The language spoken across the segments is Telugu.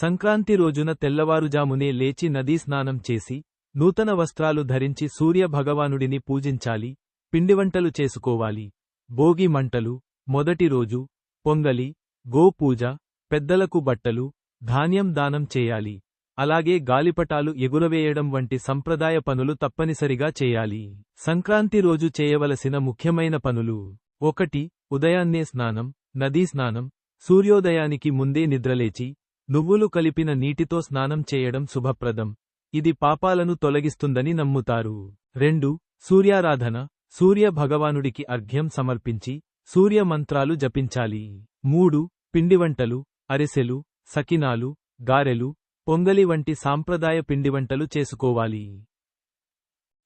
సంక్రాంతి రోజున తెల్లవారుజామునే లేచి నదీ స్నానం చేసి నూతన వస్త్రాలు ధరించి సూర్య భగవానుడిని పూజించాలి పిండివంటలు చేసుకోవాలి. భోగి మంటలు మొదటి రోజు పొంగలి గోపూజ పెద్దలకు బట్టలు ధాన్యం దానం చేయాలి. అలాగే గాలిపటాలు ఎగురవేయడం వంటి సంప్రదాయ పనులు తప్పనిసరిగా చేయాలి. సంక్రాంతి రోజు చేయవలసిన ముఖ్యమైన పనులు. ఒకటి ఉదయాన్నే స్నానం నదీ స్నానం సూర్యోదయానికి ముందే నిద్రలేచి నువ్వులు కలిపిన నీటితో స్నానం చేయడం శుభప్రదం. ఇది పాపాలను తొలగిస్తుందని నమ్ముతారు. రెండు సూర్యారాధన. సూర్య భగవానుడికి అర్ఘ్యం సమర్పించి సూర్య మంత్రాలు జపించాలి. మూడు పిండివంటలు అరిసెలు సకినాలు గారెలు పొంగలి వంటి సాంప్రదాయ పిండివంటలు చేసుకోవాలి.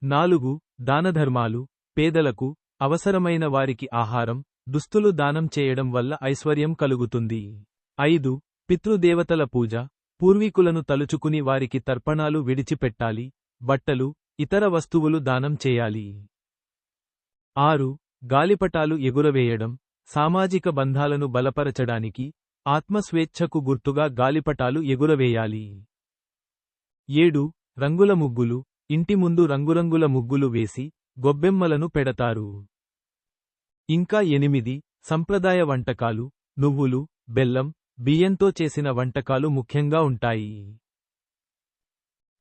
నాలుగు దానధర్మాలు. పేదలకు అవసరమైన వారికి ఆహారం దుస్తులు దానం చేయడం వల్ల ఐశ్వర్యం కలుగుతుంది. ఐదు పితృదేవతల పూజ పూర్వీకులను తలుచుకుని వారికి తర్పణాలు విడిచిపెట్టాలి బట్టలు ఇతర వస్తువులు దానం చేయాలి. ఆరు గాలిపటాలు ఎగురవేయడం సామాజిక బంధాలను బలపరచడానికి ఆత్మస్వేచ్ఛకు గుర్తుగా గాలిపటాలు ఎగురవేయాలి. ఏడు రంగుల ముగ్గులు ఇంటి ముందు రంగురంగుల ముగ్గులు వేసి గొబ్బెమ్మలను పెడతారు. ఇంకా ఎనిమిది సంప్రదాయ వంటకాలు నువ్వులు బెల్లం బియ్యంతో చేసిన వంటకాలు ముఖ్యంగా ఉంటాయి.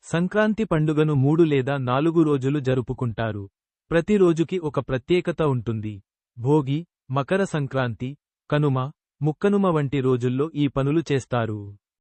సంక్రాంతి పండుగను మూడు లేదా నాలుగు రోజులు జరుపుకుంటారు. ప్రతి రోజుకి ఒక ప్రత్యేకత ఉంటుంది. భోగి మకర సంక్రాంతి కనుమ ముక్కనుమ వంటి రోజుల్లో ఈ పనులు చేస్తారు.